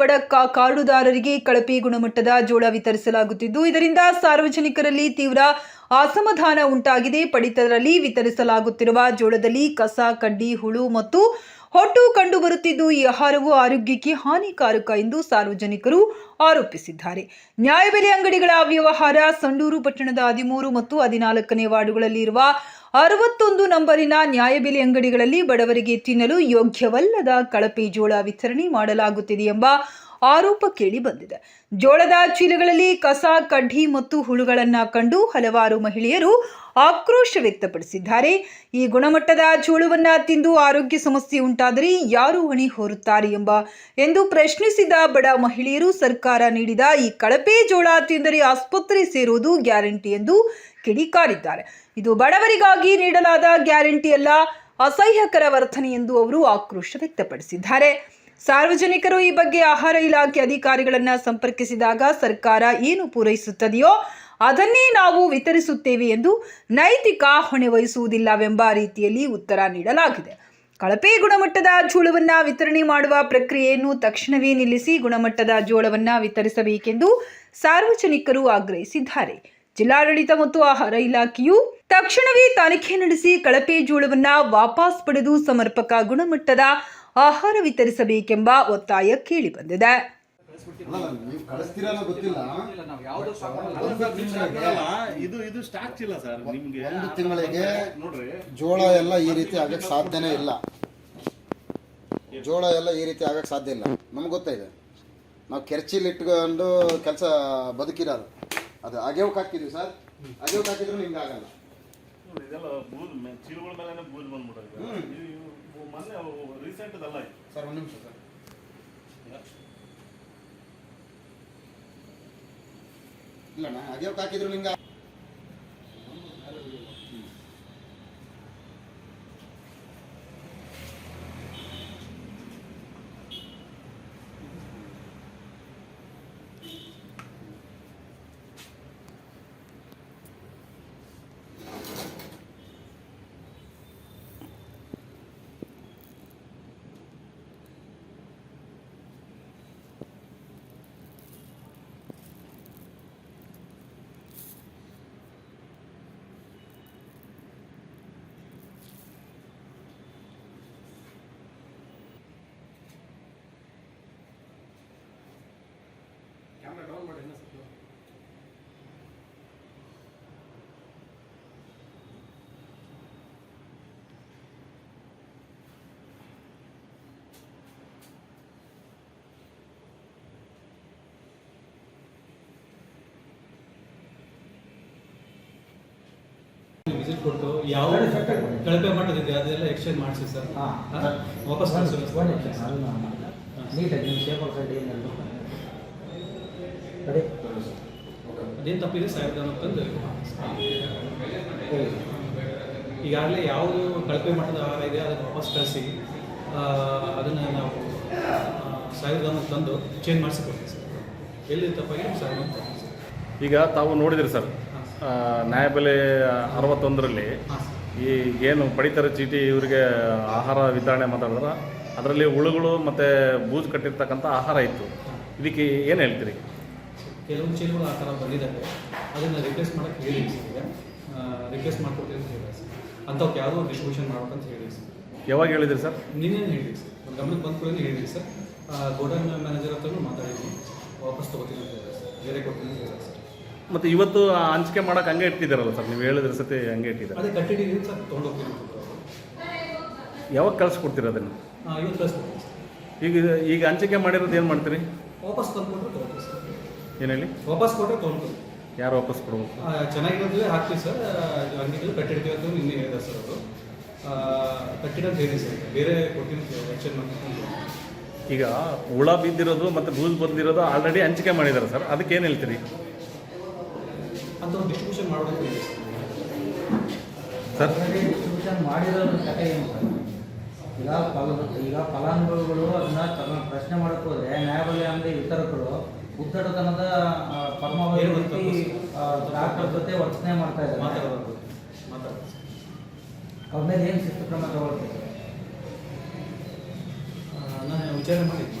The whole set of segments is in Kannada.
ಬಡ ಕಾರ್ಡುದಾರರಿಗೆ ಕಳಪೆ ಗುಣಮಟ್ಟದ ಜೋಳ ವಿತರಿಸಲಾಗುತ್ತಿದ್ದು, ಇದರಿಂದ ಸಾರ್ವಜನಿಕರಲ್ಲಿ ತೀವ್ರ ಅಸಮಾಧಾನ ಉಂಟಾಗಿದೆ. ಪಡಿತರಲ್ಲಿ ವಿತರಿಸಲಾಗುತ್ತಿರುವ ಜೋಳದಲ್ಲಿ ಕಸ, ಕಡ್ಡಿ, ಹುಳು ಮತ್ತು ಹೊಟ್ಟು ಕಂಡುಬರುತ್ತಿದ್ದು, ಈ ಆಹಾರವು ಆರೋಗ್ಯಕ್ಕೆ ಹಾನಿಕಾರಕ ಎಂದು ಸಾರ್ವಜನಿಕರು ಆರೋಪಿಸಿದ್ದಾರೆ. ನ್ಯಾಯಬೆಲೆ ಅಂಗಡಿಗಳ ವ್ಯವಹಾರ ಸಂಡೂರು ಪಟ್ಟಣದ ಹದಿಮೂರು ಮತ್ತು ಹದಿನಾಲ್ಕನೇ ವಾರ್ಡುಗಳಲ್ಲಿ ಇರುವ ಅರವತ್ತೊಂದು ನಂಬರಿನ ನ್ಯಾಯಬೆಲೆ ಅಂಗಡಿಗಳಲ್ಲಿ ಬಡವರಿಗೆ ತಿನ್ನಲು ಯೋಗ್ಯವಲ್ಲದ ಕಳಪೆ ಜೋಳ ವಿತರಣೆ ಮಾಡಲಾಗುತ್ತಿದೆ ಎಂಬ ಆರೋಪ ಕೇಳಿ ಬಂದಿದೆ. ಜೋಳದ ಚೀಲಗಳಲ್ಲಿ ಕಸ, ಕಡ್ಡಿ ಮತ್ತು ಹುಳುಗಳನ್ನ ಕಂಡು ಹಲವಾರು ಮಹಿಳೆಯರು ಆಕ್ರೋಶ ವ್ಯಕ್ತಪಡಿಸಿದ್ದಾರೆ. ಈ ಗುಣಮಟ್ಟದ ಜೋಳವನ್ನ ತಿಂದು ಆರೋಗ್ಯ ಸಮಸ್ಯೆ ಉಂಟಾದರೆ ಯಾರು ಹೊಣೆ ಹೊರುತ್ತಾರೆ ಎಂಬ ಎಂದು ಪ್ರಶ್ನಿಸಿದ ಬಡ ಮಹಿಳೆಯರು, ಸರ್ಕಾರ ನೀಡಿದ ಈ ಕಳಪೆ ಜೋಳ ತಿಂದರೆ ಆಸ್ಪತ್ರೆ ಸೇರುವುದು ಗ್ಯಾರಂಟಿ ಎಂದು ಕಿಡಿಕಾರಿದ್ದಾರೆ. ಇದು ಬಡವರಿಗಾಗಿ ನೀಡಲಾದ ಗ್ಯಾರಂಟಿ ಅಲ್ಲ, ಅಸಹ್ಯಕರ ವರ್ತನೆ ಎಂದು ಅವರು ಆಕ್ರೋಶ ವ್ಯಕ್ತಪಡಿಸಿದ್ದಾರೆ. ಸಾರ್ವಜನಿಕರು ಈ ಬಗ್ಗೆ ಆಹಾರ ಇಲಾಖೆ ಅಧಿಕಾರಿಗಳನ್ನು ಸಂಪರ್ಕಿಸಿದಾಗ ಸರ್ಕಾರ ಏನು ಪೂರೈಸುತ್ತದೆಯೋ ಅದನ್ನೇ ನಾವು ವಿತರಿಸುತ್ತೇವೆ ಎಂದು ನೈತಿಕ ಹೊಣೆ ವಹಿಸುವುದಿಲ್ಲವೆಂಬ ರೀತಿಯಲ್ಲಿ ಉತ್ತರ ನೀಡಲಾಗಿದೆ. ಕಳಪೆ ಗುಣಮಟ್ಟದ ಜೋಳವನ್ನ ವಿತರಣೆ ಮಾಡುವ ಪ್ರಕ್ರಿಯೆಯನ್ನು ತಕ್ಷಣವೇ ನಿಲ್ಲಿಸಿ ಗುಣಮಟ್ಟದ ಜೋಳವನ್ನು ವಿತರಿಸಬೇಕೆಂದು ಸಾರ್ವಜನಿಕರು ಆಗ್ರಹಿಸಿದ್ದಾರೆ. ಜಿಲ್ಲಾಡಳಿತ ಮತ್ತು ಆಹಾರ ಇಲಾಖೆಯು ತಕ್ಷಣವೇ ತನಿಖೆ ನಡೆಸಿ ಕಳಪೆ ಜೋಳವನ್ನ ವಾಪಸ್ ಪಡೆದು ಸಮರ್ಪಕ ಗುಣಮಟ್ಟದ ಆಹಾರ ವಿತರಿಸಬೇಕೆಂಬ ಒತ್ತಾಯ ಕೇಳಿಬಂದಿದೆ. ತಿಂಗಳಿಗೆ ಜೋಳ ಎಲ್ಲ ಈ ರೀತಿ ಆಗಕ್ಕೆ ಸಾಧ್ಯನೇ ಇಲ್ಲ. ಜೋಳ ಎಲ್ಲ ಈ ರೀತಿ ಆಗಕ್ಕೆ ಸಾಧ್ಯ ಇಲ್ಲ. ನಮ್ಗೆ ಗೊತ್ತಾಯಿದೆ ನಾವು ಕೆರ್ಚಿಲಿ ಇಟ್ಕೊಂಡು ಕೆಲಸ ಬದುಕಿರೋದು. ಅದು ಅಗೆವ್ಕ್ ಹಾಕಿದ್ವಿ ಸರ್. ಅಗೆವ್ಕ್ ಹಾಕಿದ್ರು ನಿಮ್ಗೆ ಆಗಲ್ಲ. ನೋಡಿ, ಇದೆಲ್ಲ ಬೂದ್ ಚೀಲಗಳ ಮೇಲೆ ಬೂದು ಬಂದ್ಬಿಟ್ಟದೆ ಹ್ಮ್. ಮೊನ್ನೆ ರೀಸೆಂಟ್ ಅದಲ್ಲ ಇದು. ಸರ್ ಒಂದು ನಿಮಿಷ ಸರ್. ಇಲ್ಲಣ್ಣ ಅಗೆವ್ಕ್ ಹಾಕಿದ್ರು ನಿಮ್ಗೆ ವಿಸಿಟ್ ಕೊಟ್ಟು ಯಾವ ಕಳಪೆ ಮಟ್ಟದಿದೆ ಅದೆಲ್ಲ ಎಕ್ಸ್ಚೇಂಜ್ ಮಾಡಿಸಿ ಸರ್? ವಾಪಸ್ ಕಳಿಸಿ ಒಂದು ನಿಮಿಷ, ನೀಟಾಗಿ ನಿಮ್ಮ ಶೇಪ್ ಸೈಡ್ ಏನಿಲ್ಲ ರೆಡಿ ಅದೇನು ತಪ್ಪಿದೆ? ಸಾವಿರದ ಅಂತಂದು ಈಗಾಗಲೇ ಯಾವುದು ಕಳಪೆ ಮಟ್ಟದ ಆಹಾರ ಇದೆ ಅದನ್ನು ವಾಪಸ್ ಕಳಿಸಿ. ಅದನ್ನು ನಾವು ಸಾವಿರದ ತಂದು ಚೇಂಜ್ ಮಾಡಿಸಿ ಕೊಡ್ತೀವಿ ಸರ್. ಎಲ್ಲಿ ತಪ್ಪಾಗಿ ಸಾವಿರದ. ಈಗ ತಾವು ನೋಡಿದ್ರಿ ಸರ್ ನ್ಯಾಯಬೆಲೆ ಅರವತ್ತೊಂದರಲ್ಲಿ ಈ ಏನು ಪಡಿತರ ಚೀಟಿ ಇವರಿಗೆ ಆಹಾರ ವಿತರಣೆ ಮಾತಾಡಿದ್ರೆ ಅದರಲ್ಲಿ ಹುಳುಗಳು ಮತ್ತು ಬೂಜು ಕಟ್ಟಿರ್ತಕ್ಕಂಥ ಆಹಾರ ಇತ್ತು. ಇದಕ್ಕೆ ಏನು ಹೇಳ್ತೀರಿ? ಕೆಲವೊಂದು ಚೀಲಗಳು ಆ ಥರ ಬಂದಿದ್ದಾವೆ. ಅದನ್ನು ರಿಪ್ಲೇಸ್ ಮಾಡೋಕ್ಕೆ ಹೇಳಿ ಸರ್. ರಿಪ್ಲೇಸ್ ಮಾಡ್ಕೊಡ್ತೀವಿ ಅಂತ ಹೇಳಿ ಸರ್. ಅಂಥವ್ಕೆ ಯಾವುದೋ ಡಿಸ್ಟ್ರಿಬ್ಯೂಷನ್ ಮಾಡ್ಬೇಕಂತ ಹೇಳಿ ಸರ್. ಯಾವಾಗ ಹೇಳಿದ್ರಿ ಸರ್? ನೀನೇನು ಹೇಳಿರಿ ಸರ್. ಒಂದು ಗಮನಕ್ಕೆ ಬಂದ ಕೂಡ ಹೇಳಿರಿ ಸರ್. ಗೋಡನ್ ಮ್ಯಾನೇಜರ್ ಹತ್ರನೂ ಮಾತಾಡಿದ್ದೀನಿ ವಾಪಸ್ ತೊಗೋತೀನಿ ಅಂತ ಹೇಳಿದ್ರು ಸರ್. ಬೇರೆ ಕೊಡ್ತೀನಿ ಅಂತ ಹೇಳಿ ಸರ್. ಮತ್ತು ಇವತ್ತು ಆ ಹಂಚಿಕೆ ಮಾಡೋಕೆ ಹಂಗೆ ಇಟ್ಟಿದ್ದಾರಲ್ಲ ಸರ್? ನೀವು ಹೇಳಿದ್ರ ಸತಿ ಹಂಗೆ ಇಟ್ಟಿದ್ದಾರೆ. ಅದೇ ಕಟ್ಟಿಟ್ಟಿದ್ದೀನಿ ಸರ್ ತೊಗೊಂಡೋಗ್ತೀನಿ ಯಾವಾಗ ಕಳಿಸ್ಕೊಡ್ತೀರಿ ಅದನ್ನು? ಇವತ್ತು ಕಳಿಸ್ಕೊಡ್ತೀನಿ ಸರ್. ಈಗ ಈಗ ಹಂಚಿಕೆ ಮಾಡಿರೋದು ಏನು ಮಾಡ್ತೀರಿ? ವಾಪಸ್ ತಂದ್ಕೊಟ್ರೆ ತೊಗೊಳ್ತೀವಿ ಸರ್. ಏನು ಹೇಳಿ? ವಾಪಸ್ ಕೊಟ್ಟರೆ ತೊಗೊಂಡು ಯಾರು ವಾಪಸ್ ಕೊಡ್ಬೇಕು? ಚೆನ್ನಾಗಿರೋದು ಹಾಕ್ತೀವಿ ಸರ್. ಅಂಗಡಿಗಳು ಕಟ್ಟಿಡ್ತೀವಿ ಅಂತ ನಿನ್ನೆ ಹೇಳಿದೆ ಸರ್ ಅವರು ಕಟ್ಟಿಡ ಅಂತ ಹೇಳಿ ಸರ್. ಬೇರೆ ಕೊಡ್ತೀನಿ ಎಕ್ಸ್ಚೇಂಜ್ ಮಾಡ್ತೀನಿ ಈಗ ಹುಳ ಬಿದ್ದಿರೋದು ಮತ್ತು ಬೂಜ್ ಬಂದಿರೋದು ಆಲ್ರೆಡಿ ಹಂಚಿಕೆ ಮಾಡಿದ್ದಾರೆ ಸರ್. ಅದಕ್ಕೆ ಏನು ಹೇಳ್ತೀರಿ? ಒಂದು ಡಿಸ್ಟ್ರಿಬ್ಯೂಷನ್ ಮಾಡಬೇಕು ಸರ್? ಡಿಸ್ಟ್ರಿಬ್ಯೂಷನ್ ಮಾಡಿರೋದ್ರ ಕಥೆ ಏನು? ಈಗ ಫಲ ಈಗ ಫಲಾನುಭವಿಗಳು ಅದನ್ನ ತಮ್ಮ ಪ್ರಶ್ನೆ ಮಾಡಕ್ ಹೋದ್ರೆ ನ್ಯಾಯಬೆಲೆ ಅಂಗಡಿ ವಿತರಕರು ಉದ್ದಟತನದ ಆ, ಪರಮಾವಧಿ ಡಾಕ್ಟರ್ ಜೊತೆ ವರ್ತನೆ ಮಾಡ್ತಾ ಇದ್ದಾರೆ. ಮಾತಾಡೋದು ಅವ್ರ ಮೇಲೆ ಏನು ಶಿಸ್ತು ಕ್ರಮ ತಗೊಳ್ತೀವಿ ನಾನು ವಿಚಾರ ಮಾಡಿದ್ದೀನಿ.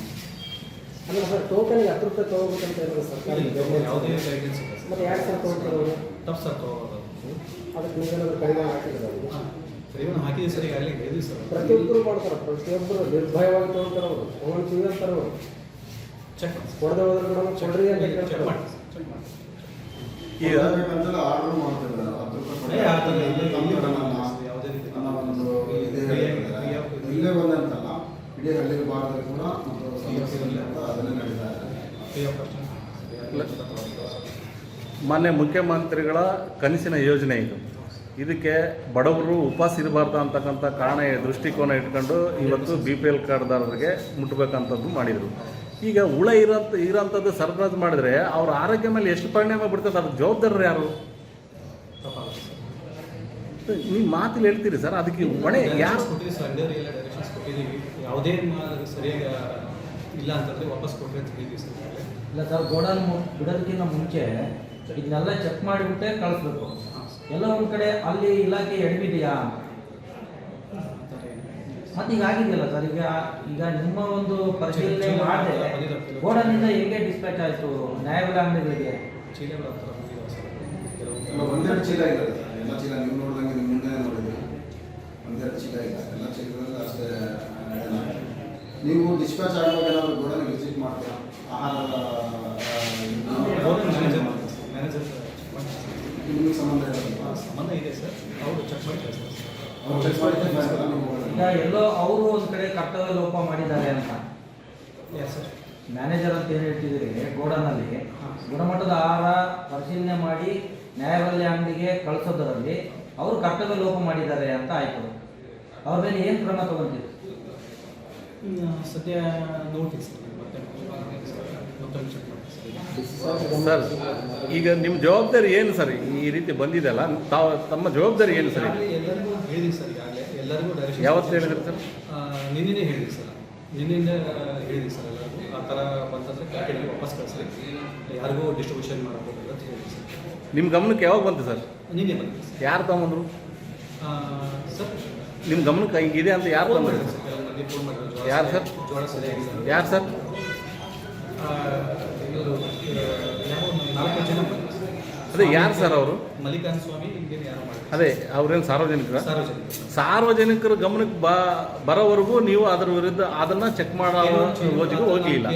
ಅಲ್ಲ ಸರ್ ಟೋಕನ್ಗೆ ಹತ್ತು ರೂಪಾಯಿ ತೊಗೋಬೇಕಂತ ಇರೋದು ಸರ್ಕಾರ ಯಾವುದೇ ಗೈಡೆನ್ಸ್ ಇಲ್ಲ ಮತ್ತೆ ಯಾಕೆ ಸರ್ ತೊಗೊಳ್ತಾರೆ ತಪ್ಪು ಸರ್ ತೊಗೋಬೋದು. ಅದಕ್ಕೆ ನೀವೇನಾದ್ರು ಕಡಿಮೆ ಹಾಕಿದ್ರೆ ಕಡಿಮೆ ಹಾಕಿದ್ದೀವಿ ಸರ್ ಈಗಾಗಲೇ ಹೇಳಿದ್ವಿ ಸರ್ ಪ್ರತಿಯೊಬ್ಬರು ಮಾಡ್ತಾರೆ ಪ್ರತಿಯೊಬ್ಬರು ನಿರ್ಭಯವಾಗಿ ತೊಗೊಳ್ತಾರೆ ಅವರು. ತೊಗೊಳ್ತೀವಿ ಅಂತಾರೆ ಅವರು. ಚೆಕ್ ಕೊಡದೆ ಹೋದ್ರೆ ಕೂಡ ಕೊಡ್ರಿ ಅಂತ ಚೆಕ್ ಮಾಡಿ ಚೆಕ್ ಮಾಡಿ. ಈಗ ಆರ್ಡರ್ ಮಾಡ್ತಾರೆ ಹತ್ತು ರೂಪಾಯಿ ಏ, ಆ ಥರ ಇಲ್ಲ, ಕಮ್ಮಿ ಇಲ್ಲಿ ಕೊಡೋಣ ಯಾವುದೇ ರೀತಿ ಅನ್ನೋ ಒಂದು ಇದೇ ಫ್ರೀಯಾಗಿ- ಹೇಳ್ತಾರೆ. ಫ್ರೀಯಾಗಿ- ಇಲ್ಲೇ ಬಂದಂತಲ್ಲ ಇಡೀ ಹಳ್ಳಿ ಭಾಗದಲ್ಲಿ ಕೂಡ ಒಂದು ಸಮಸ್ಯೆ ಅಂತ ಅದನ್ನೇ ನಡೀತಾ ಇದೆ ಫ್ರೀ ಆಫ್ ಕಾಸ್ಟ್ ಮಾನ್ಯ ಮುಖ್ಯಮಂತ್ರಿಗಳ ಕನಸಿನ ಯೋಜನೆ ಇದು. ಇದಕ್ಕೆ ಬಡವರು ಉಪವಾಸ ಇರಬಾರ್ದು ಅಂತಕ್ಕಂಥ ಕಾರಣ ದೃಷ್ಟಿಕೋನ ಇಟ್ಕೊಂಡು ಇವತ್ತು ಬಿ ಪಿ ಎಲ್ ಕಾರ್ಡ್ದಾರರಿಗೆ ಮುಟ್ಟಬೇಕಂಥದ್ದು ಮಾಡಿದರು. ಈಗ ಹುಳ ಇರೋಂಥ, ಇರೋಂಥದ್ದು ಸರಬರಾಜು ಮಾಡಿದರೆ ಅವ್ರ ಆರೋಗ್ಯ ಮೇಲೆ ಎಷ್ಟು ಪರಿಣಾಮ ಬಿಡ್ತದೆ ಅದಕ್ಕೆ ಜವಾಬ್ದಾರರು ಯಾರು? ನೀವು ಮಾತಲ್ಲಿ ಹೇಳ್ತೀರಿ ಸರ್, ಅದಕ್ಕೆ ಹೊಣೆ ಯಾರು? ಯಾವುದೇ ಸರಿಯಾಗಿ ಇಲ್ಲ ಅಂತಂದರೆ ವಾಪಸ್ ಕೊಟ್ಟರೆ ಅಂತ ಹೇಳಿದ್ವಿ ಸರ್ ಇಲ್ಲ ಸರ್ ಗೋಡನ್ ಬಿಡೋದಕ್ಕಿಂತ ಮುಂಚೆ ಇದನ್ನೆಲ್ಲ ಚೆಕ್ ಮಾಡಿಬಿಟ್ಟೆ ಕಳಿಸ್ಬೇಕು. ಎಲ್ಲ ಒಂದು ಕಡೆ ಅಲ್ಲಿ ಇಲಾಖೆ ಎಡವಿದೆಯಾ ಮತ್ತೆ ಈಗ ಆಗಿದೆಯಲ್ಲ ಸರ್ ಈಗ ಈಗ ನಿಮ್ಮ ಒಂದು ಪರಿಶೀಲನೆ ಮಾಡದೆ ಇಂದ ಹೇಗೆ ಡಿಸ್ಪ್ಯಾಚ್ ಆಯಿತು? ನ್ಯಾಯಬೆಲೆ ಅಂಗಡಿಗಳಿಗೆ? ಚೀಲಗಳ ಹತ್ರ ಒಂದೆರಡು ಚೀಲ ಇಲ್ಲ ಸರ್. ಎಲ್ಲ ಚೀಲ ನೀವು ನೋಡಿದಂಗೆ ನಿಮ್ಮ ಮುಂದೆ ನೋಡಿದ್ರಿ ಒಂದೆರಡು ಚೀಲ ಇಲ್ಲ ಎಲ್ಲ ಚೀಲಗಳಲ್ಲಿ ಅಷ್ಟೇ ನಡೆಯಲ್ಲ. ನೀವು ಡಿಸ್ಪ್ಯಾಚ್ ಆಗುವಾಗ ಏನಾದರೂ ಗೋಡನ್ ವಿಸಿಟ್ ಮಾಡ್ತೀರಾ? ಆಹಾರದ ಮ್ಯಾನೇಜರ್ ನಿಮಗೆ ಸಂಬಂಧ ಸಂಬಂಧ ಇದೆ ಸರ್. ಅವರು ಚೆಕ್ ಸರ್. ಎಲ್ಲೋ ಅವರು ಒಂದು ಕಡೆ ಕರ್ತವ್ಯ ಲೋಪ ಮಾಡಿದ್ದಾರೆ ಅಂತ. ಸರ್ ಮ್ಯಾನೇಜರ್ ಅಂತ ಏನು ಹೇಳ್ತಿದ್ದೀರಿ? ಗೋಡನಲ್ಲಿ ಗುಣಮಟ್ಟದ ಆಹಾರ ಪರಿಶೀಲನೆ ಮಾಡಿ ನ್ಯಾಯಬಲ್ಯ ಅಂಗಡಿಗೆ ಕಳಿಸೋದರಲ್ಲಿ ಅವರು ಕರ್ತವ್ಯ ಲೋಪ ಮಾಡಿದ್ದಾರೆ ಅಂತ ಆಯಿತು. ಅವ್ರ ಮೇಲೆ ಏನು ಕ್ರಮ ಇನ್ನು ಸದ್ಯ ನೋಡ್ತೀನಿ ಸರ್ ಸರ್ ಈಗ ನಿಮ್ಮ ಜವಾಬ್ದಾರಿ ಏನು ಸರ್? ಈ ರೀತಿ ಬಂದಿದೆಯಲ್ಲ ತಾವು ತಮ್ಮ ಜವಾಬ್ದಾರಿ ಏನು ಸರ್? ಎಲ್ಲರಿಗೂ ಹೇಳಿ ಸರ್ ಈಗಾಗಲೇ. ಎಲ್ಲರಿಗೂ ಡೈರೆಕ್ಷನ್ ಯಾವತ್ತು ಹೇಳಿದ್ರಿ ಸರ್? ನಿನ್ನೆ ಹೇಳಿ ಸರ್. ನಿನ್ನಿಂದ ಹೇಳಿದ್ವಿ ಸರ್ ಎಲ್ಲರಿಗೂ. ಆ ಥರ ಬಂತಂದ್ರೆ ಕ್ಯಾಟಿಗೆ ವಾಪಸ್ ಕಳಿಸ್ರಿ. ಯಾರಿಗೂ ಡಿಸ್ಟ್ರಿಬ್ಯೂಷನ್ ಅಂತ ಹೇಳಿದ್ವಿ ಸರ್. ನಿಮ್ಮ ಗಮನಕ್ಕೆ ಯಾವಾಗ ಬಂತು ಸರ್? ನಿನ್ನೆ ಬಂತು ಯಾರು ತಗೊಂಬಂದ್ರು ಸರ್ ನಿಮ್ಮ ಗಮನಕ್ಕೆ ಹಿಂಗಿದೆ ಅಂತ ಯಾರು ತಂದರು? ಸರ್. ಯಾರು ಸರ್? ಯಾರು ಸರ್. ಅದೇ ಯಾರು ಸರ್ ಅವರು ಸ್ವಾಮಿ ಅದೇ ಅವ್ರೇನು ಸಾರ್ವಜನಿಕರ ಸಾರ್ವಜನಿಕರು ಗಮನಕ್ಕೆ ಬರೋವರೆಗೂ ನೀವು ಅದರ ವಿರುದ್ಧ ಅದನ್ನ ಚೆಕ್ ಮಾಡೋ ಓದಿಗೂ ಹೋಗಿಲ್ಲ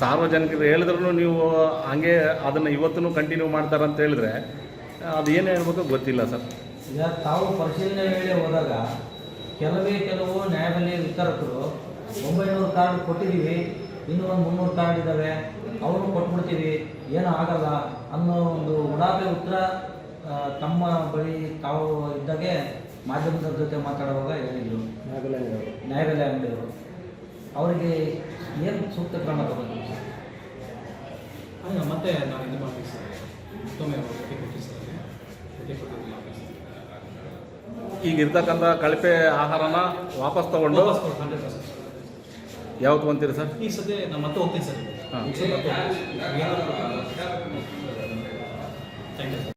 ಸಾರ್ವಜನಿಕರು ಹೇಳಿದ್ರು ನೀವು ಹಂಗೆ ಅದನ್ನು ಇವತ್ತೂ ಕಂಟಿನ್ಯೂ ಮಾಡ್ತಾರಂತ ಹೇಳಿದ್ರೆ ಅದು ಏನು ಹೇಳ್ಬೇಕು ಗೊತ್ತಿಲ್ಲ ಸರ್. ಈಗ ತಾವು ಪರಿಶೀಲನೆ ವೇಳೆ ಹೋದಾಗ ಕೆಲವೇ ಕೆಲವು ನ್ಯಾಯಾಲಯ ವಿತರಕರು ಒಂಬೈನೂರು ಕಾರ್ಡ್ ಕೊಟ್ಟಿದ್ದೀವಿ ಇನ್ನೂ ಒಂದು ಮುನ್ನೂರು ಕಾರ್ಡ್ ಇದ್ದಾವೆ ಅವರು ಕೊಟ್ಬಿಡ್ತೀವಿ ಏನೂ ಆಗಲ್ಲ ಅನ್ನೋ ಒಂದು ಉಡಾಪೆ ಉತ್ತರ ತಮ್ಮ ಬಳಿ ತಾವು ಇದ್ದಾಗೆ ಮಾಧ್ಯಮದ ಜೊತೆ ಮಾತಾಡುವಾಗ ಹೇಳಿದರು. ನ್ಯಾಯಾಲಯ ಅಂಗಡಿಯವರು. ನ್ಯಾಯಬೆಲೆ ಅವರಿಗೆ ಏನು ಸೂಕ್ತ ಕ್ರಮ ತಗೋತೀವಿ ಸರ್? ಹಾಗೆ ಮತ್ತೆ ನಾವು ಇದು ಮಾಡ್ತೀವಿ ಸರ್ ಮತ್ತೊಮ್ಮೆ ಅವ್ರು ಭೇಟಿ ಕೊಟ್ಟಿವಿ ಸರ್ ಅಲ್ಲಿ. ಭೇಟಿ ಕೊಟ್ಟಿದ್ದೀವಿ ವಾಪಸ್. ಈಗ ಇರ್ತಕ್ಕಂಥ ಕಳಪೆ ಆಹಾರನ ವಾಪಸ್ ತಗೊಂಡು ವಾಪಸ್ ಕೊಡು, 100% ಸರ್. ಯಾವತ್ತು ಬಂತೀರಿ ಸರ್ ಈ ಸದ್ಯ ನಾನು ಮತ್ತೆ ಹೋಗ್ತೀನಿ ಸರ್ ಹಾಂ. Thank you sir